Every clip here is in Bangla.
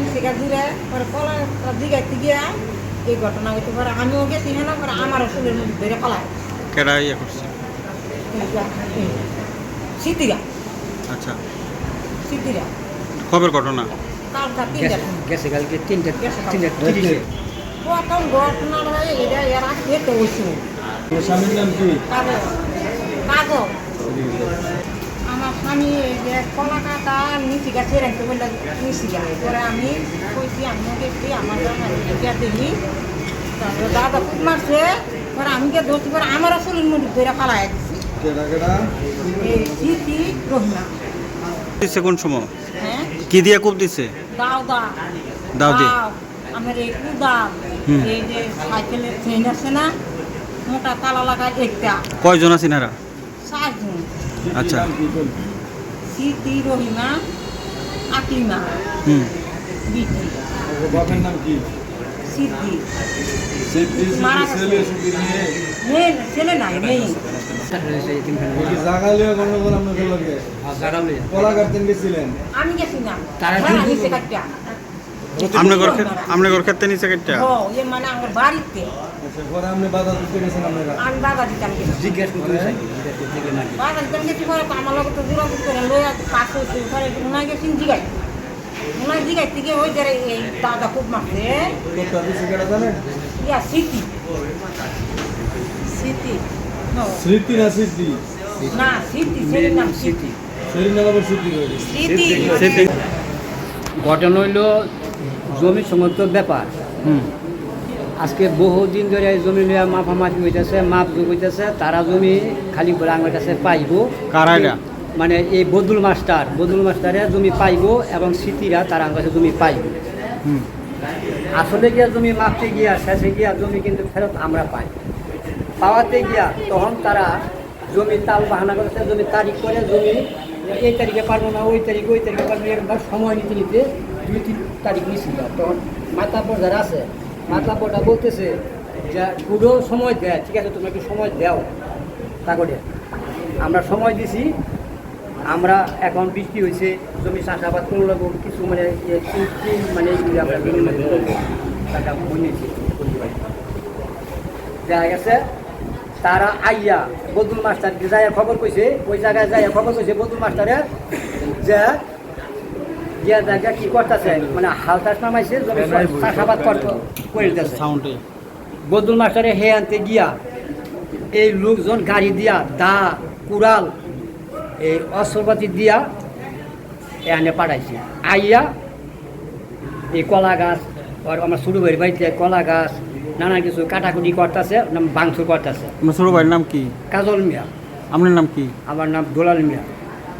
নিচে গা দূরে পরে কলা দিগাইতে গিয়া এই ঘটনা হইতে পারে। আমিও গেছি হ্যাঁ না পরে আমারও চুলের মধ্যে ধরে কলা কেডা ইয়ে করছে? সিদ্ধিরা আচ্ছা। সিদ্ধিরা খবর ঘটনা? গেছে কালকে তিনটে। তিনটে তিরিশে। প্রথম এটা এরা খেতে হয়েছিল স্বামীর নাম কি? কাগজ কাগজ আমার স্বামী কলা কাটা নিচি গাছে রাখতে বললে নিচি পরে আমি কইছি আমিও গেছি আমার দেখি? তারপরে দাদা খুব মারছে পরে আমি কে ধরছি পরে আমারও চুলির মুড়ি ধরে পালা দিছি। রহিমা। দিচ্ছে কোন সময়? হ্যাঁ? কি দিয়ে কূপ দিছে? দাও দা দাও দি। আমার এই কুদাল হুম। এই যে সাইকেলের চেন আছে না মোটা তালা লাগা একটা। কয়জন চারজন। আচ্ছা। স্মৃতি রহিমা আকলিমা হুম। বিটি ওর নাম কি? স্মৃতি সিদ্ধি মারা ছেলে সুখী মেয়ে। মেয়ে ছেলে নাই মেয়ে। ও কি জাগা লিয়ে গন্ডগোল আপনাদের লগে? কলা কাটতেন গেছিলেন আমি গেছি না। তারা দুজন- নিচে কাটিয়া আপনি ঘর আপনি ঘর খেতে নিচে কেটটা ও মানে আচ্ছা আপনারা? আমি বাধা দিতাম জিজ্ঞেস করতে থেকে নাকি? বাধা দিতাম গেছি পরে তো আমার লোক তো যোগাযোগ করে লইয়া পাশ হয়েছে পরে উনাই গেছি জিগাই উনাই জিগাই থেকে ওই যে এই দাদা খুব মারছে। কোথা দিছে কেডা জানেন? ইয়া স্মৃতি। স্মৃতি? স্মৃতি না না স্মৃতি ছেলের নাম স্মৃতি। সেদিন নাম আবার সিদ্ধি স্মৃতি। ঘটনা হইল জমি সমস্ত ব্যাপার। হুম। আজকে বহুদিন ধরে এই জমি নিয়ে মাফামাফি হইতেছে মাপ যোগ হইতেছে তারা জমি খালি করে আমার কাছে পাইব। কারা এটা? মানে এই বদুল মাস্টার বদুল মাস্টারে জমি পাইব এবং স্মৃতিরা তারা আমার কাছে জমি পাইব। আসলে গিয়া জমি মাপতে গিয়া শেষে গিয়া জমি কিন্তু ফেরত আমরা পাই। পাওয়াতে গিয়া তখন তারা জমি তাল বাহানা করেছে জমি তারিখ করে জমি এই তারিখে পারব না ওই তারিখ ওই তারিখে পারব এরকম সময় নিতে নিতে দুই তিন তারিখ নিছিল। তখন মাতাপর যারা আছে মাতাপরটা বলতেছে যে পুরো সময় দেয় ঠিক আছে, তুমি একটু সময় দাও। তা করে, আমরা সময় দিছি, আমরা এখন বৃষ্টি হয়েছে জমি চাষাবাদ করে লাগবো কিছু মানে ইয়ে মানে এইগুলি আমরা করব, টাকা বনিয়েছি দেখা গেছে, তারা আইয়া বদুল মাস্টার যাই খবর কইছে, ওই জায়গায় যাই খবর কইছে বদুল মাস্টারের যে জায়গা কি করতেছে? মানে নামাইছে জমি চাষাবাদ করতে সাউন্ডে বদুল মাস্টারে হে আনতে গিয়া এই লোকজন গাড়ি দিয়া দা কুড়াল এই অস্ত্রপাতি দিয়া এখানে পাঠাইছে। আইয়া এই কলা গাছ আর আমার ছোটো ভাইয়ের বাড়িতে কলা গাছ নানা কিছু কাটাকুটি করতেছে বাংসুর করতেছে। ছোট ভাইয়ের নাম কি? কাজল মিয়া। আপনার নাম কি? আমার নাম দোলাল মিয়া।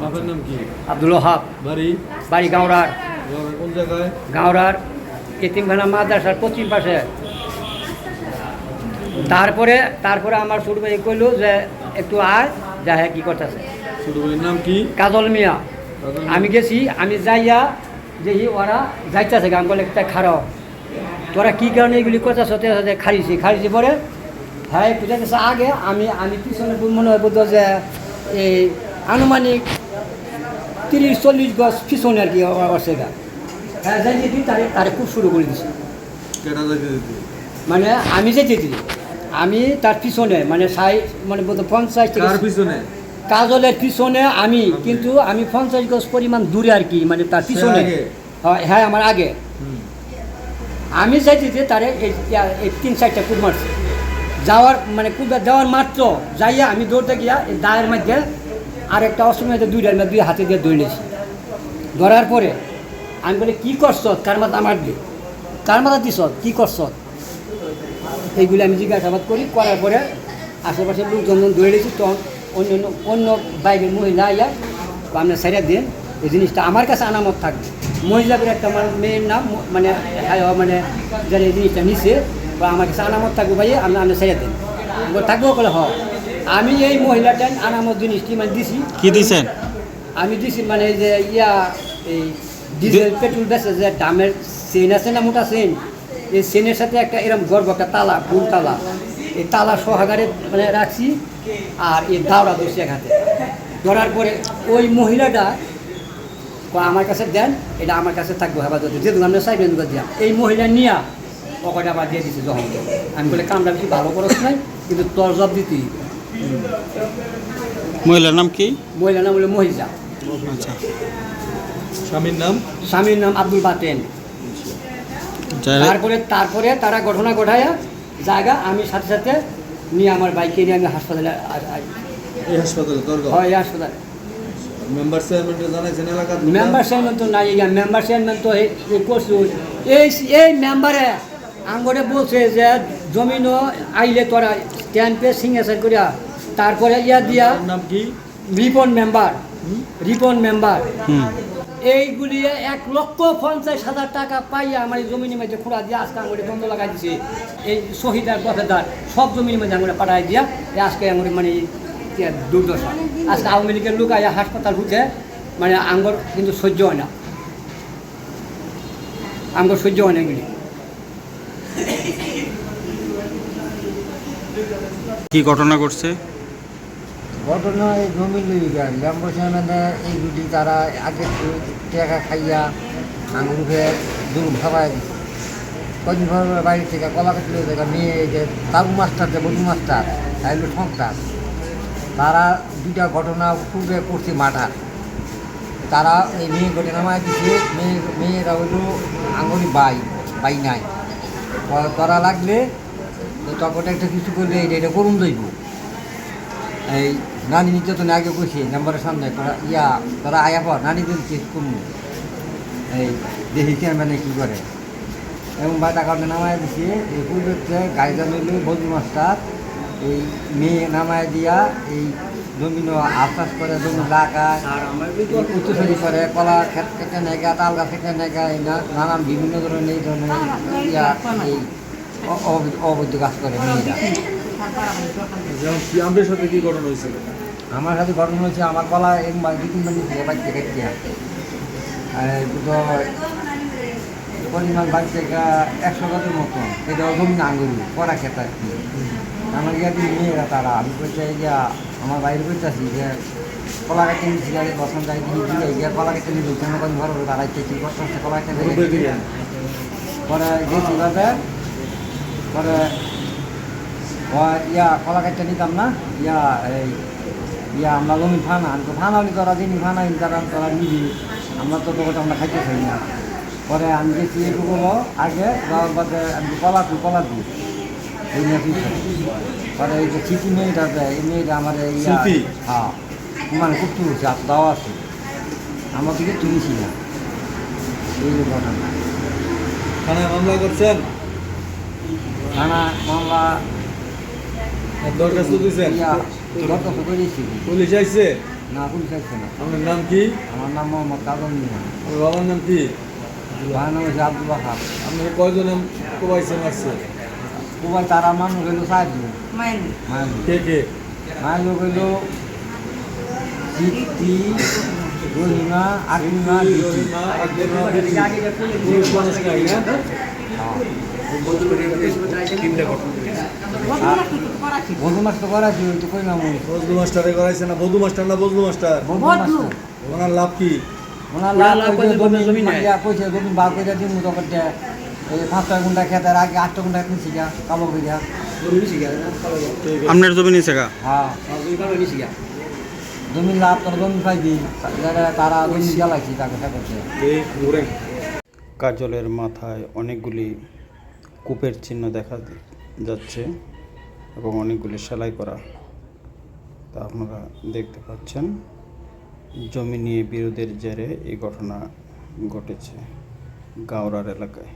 বাপের নাম কি? আব্দুল হাব বাড়ি? বাড়ি গাঁওড়ার কোন জায়গায়? গাঁওড়ার এতিমখানা মাদ্রাসার পশ্চিম পাশে। তারপরে তারপরে আমার ছোট ভাই কইলো যে একটু আয় যা হ্যাঁ কি করতেছে। ছোট ভাইয়ের নাম কি? কাজল মিয়া। আমি গেছি আমি যাইয়া দেখি ওরা যাইতেছে গান বলে একটা খারাপ তোরা কী কারণে এগুলি করতেছ? যে খারিছি খারিছি পরে? হ্যাঁ একটু যাইতেছে আগে আমি আমি পিছনে মনে হয় বোধ যে এই আনুমানিক তিরিশ চল্লিশ গজ পিছনে আর কি গা হ্যাঁ যাই দিদি তারে তারে খুব শুরু করে দিছি। মানে আমি যে যেতে আমি তার পিছনে মানে সাই মানে পঞ্চাশ পিছনে? কাজলের পিছনে আমি কিন্তু আমি পঞ্চাশ গজ পরিমাণ দূরে আর কি মানে তার পিছনে। হয়, আমার আগে। আমি চাইছি তারে এই তিন চারটা কূপ মারছি। যাওয়ার মানে কূপ যাওয়ার মাত্র যাইয়া আমি দৌড়তে গিয়া দায়ের মধ্যে আর একটা অসময়ে দুইটার মধ্যে দুই হাতে দিয়ে দৌড়েছি ধরার পরে আমি বলি কী করছ? কার মাথা আমার দিয়ে কার মাথা দিস কী করছ? এইগুলি আমি জিজ্ঞাসাবাদ করি। করার পরে আশেপাশে লোকজন যখন দৌড়েছি তখন অন্য অন্য অন্য বাইরের মহিলা আইয়া বা আপনার সাইডে দিন এই জিনিসটা আমার কাছে আনামত থাকবে। মহিলাদের একটা আমার মেয়ের নাম মানে হ্যাঁ, মানে যারা এই জিনিসটা নিছে বা আমার কাছে আনামত থাকবে ভাই আপনি আপনি সাইডে দিন। থাকব বলে হ। আমি এই মহিলাটাই আনামত জিনিসটি মানে দিছি। কি দিছেন? আমি দিছি মানে যে ইয়া এই ডিজেল পেট্রোল বেসে যে দামের চেন আছে না মোটা চেন এই চেনের সাথে একটা এরকম গর্ব একটা তালা ফুল তালা। এই তালা সহকারে মানে রাখছি আর এই দাওড়া দোষী এক হাতে। ধরার পরে ওই মহিলাটা আমার কাছে দেন এটা আমার কাছে থাকব হেফাজতে যে দোকানে চাইবেন দোকান দিয়া এই মহিলা নিয়া পকেটে আবার দিয়ে দিছে যখন আমি বলে কামটা বেশি ভালো করছ নাই কিন্তু তোর জব দিতেই। মহিলার নাম কি? মহিলার নাম বলে মহিজা। আচ্ছা। স্বামীর নাম? স্বামীর নাম আব্দুল বাতেন। তারপরে তারপরে তারা ঘটনা ঘটায় জায়গা আমি সাথে সাথে নিয়ে আমার বাইকে নিয়ে আমি হাসপাতালে এই হাসপাতালে হয় এই হাসপাতালে। মেম্বার চেয়ারম্যানকে জানাইছেন এলাকার মেম্বার চেয়ারম্যান তো নাই মেম্বার চেয়ারম্যান তো এই- এই এই এই মেম্বারে আঙ্গরে বলছে যে জমিনও আইলে তোরা স্ট্যাম্পে সিগনেচার করিয়া তারপরে ইয়া দিয়া তার নাম কি? Ripon member Ripon member. হুম। এইগুলি এক লক্ষ পঞ্চাশ হাজার টাকা পাইয়া আমার এই জমিনের মধ্যে খোঁড়া দিয়ে আজকে আঙুলে বন্ধ লাগাই দিছে। এই শহীদার দফেদার সব জমির মধ্যে আঙুলে পাঠাই দিয়া আজকে আঙুলে মানে দুর্দশা। আজকে আওয়ামী লীগের লোক আইয়া হাসপাতাল ঢুকে মানে আঙ্গর কিন্তু সহ্য হয় না। আঙ্গর সহ্য হয় না এগুলি। কি ঘটনা ঘটছে? ঘটনা এই জমি ল্যাম্বো মানে এই দুটি তারা আগে টাকা খাইয়া আঙুরকে দূর ভাবাই দিচ্ছে কদিন পর বাড়ি থেকে কলা কাটি লই দেখা মেয়ে এই যে তাবু মাস্টার যে বধু মাস্টার তাইল সন্তান তারা দুইটা ঘটনা পূর্বে করছে মাঠা। তারা এই মেয়ে ঘটে নামায় দিচ্ছে মেয়ে মেয়েরা হইল আঙুরি বাই বাই নাই করা লাগলে তখন একটা কিছু করলে এটা এটা করুন দইব। এই নানি নির্যাতনে আগে কইছে নাম্বারের সামনে তোরা ইয়া তোরা আয়া পর নানিদের চেক করব এই দেখি মানে কী করে? এবং বাটা কারণে নামায় দিছে এই পূর্বে গাড়িটা নিল বদু মাস্টার এই মেয়ে নামায় দিয়া এই জমিন আশ্বাস করে জমি লাগায় উত্তরসরি করে কলা ক্ষেত কেটে নেগা তাল গাছ কেটে নেগা এই নানান বিভিন্ন ধরনের এই ধরনের ইয়া এই অ- অবৈধ- অবৈধ কাজ করে মেয়েরা। যেমন সাথে কি ঘটনা হয়েছিল? আমার সাথে ঘটনা হয়েছে আমার গলা এক মাস দু তিন মাস আর দুটো পরিমাণ বাড়ি একশো কত মতো এটা জমিন আঙ্গুরি করা খেতে আর কি। আমার ইয়াদি মেয়েরা তারা আমি বলছি যে আমার বাইরে বলতেছি যে কলা কেটে নিচ্ছি আগে বসন যাই দিয়ে দিয়ে গিয়ে কলা কেটে নিয়ে কেন কোন ঘর তারা কি করতে হচ্ছে কলা কেটে পরে গেছি বাদে পরে ইয়া কলা কেটে নিতাম না ইয়া এই ইয়া আমরা জমি ফানা তো ফানালি করা যিনি ফানাই তারা তারা নিবি আমরা তো তোকে আমরা খাইতে চাই না। পরে আমি গেছি এটুকু আগে যাওয়ার বাদে আমি কলা তুই কলা দিই। এই নিয়ে পরে এই যে চিঠি মেয়েটা দেয় এই মেয়েটা আমার এই ইয়া? হ্যাঁ মানে খুব তুলছে আর দেওয়া আছে। আমার দিকে তুলিছি না। এই যে ঘটনা। থানায় মামলা করছেন? থানা মামলা দরখাস্ত দিয়েছেন দরখাস্ত করেছি পুলিশ আইছে? না পুলিশ আসছে না। আপনার নাম কি? আমার নাম মোহাম্মদ কাজল মিয়া। আপনার বাবার নাম কি? ভাই নাম হচ্ছে আব্দুল বাহাব আপনার কয়জন কোবাইছেন আসছে? কুবাই তারা মানুষ হইল সাহায্য মাইন। কে কে? মায়ের লোক হইল সিদ্ধি রহিমা আকিমা রহিমা, আকবরা, পুরুষ মানুষ নাই না বধু মাস তো করা ছিল তো কই না মুই বজলু মাস্টারে করাইছে না বধু মাস্টার না বজলু মাস্টার? বধু। ওনার লাভ কি? ওনার লাভ জমি জমি নাই। কইছে জমি বার কইরা যে এই পাঁচটা ঘণ্টা খেতার আগে আটটা ঘণ্টা কিনছি গা কালো কইরা। আপনার জমি নিচে গা? হ্যাঁ। জমি লাভ তোর জমি পাইবি যারা তারা জমি জ্বালাইছি তাকে করছে। এই ঘুরেন কাজলের মাথায় অনেকগুলি কূপের চিহ্ন দেখা যাচ্ছে। এবং অনেকগুলি সেলাই করা। তা আপনারা দেখতে পাচ্ছেন। জমি নিয়ে বিরোধের জেরে এই ঘটনা ঘটেছে গাওরার এলাকায়।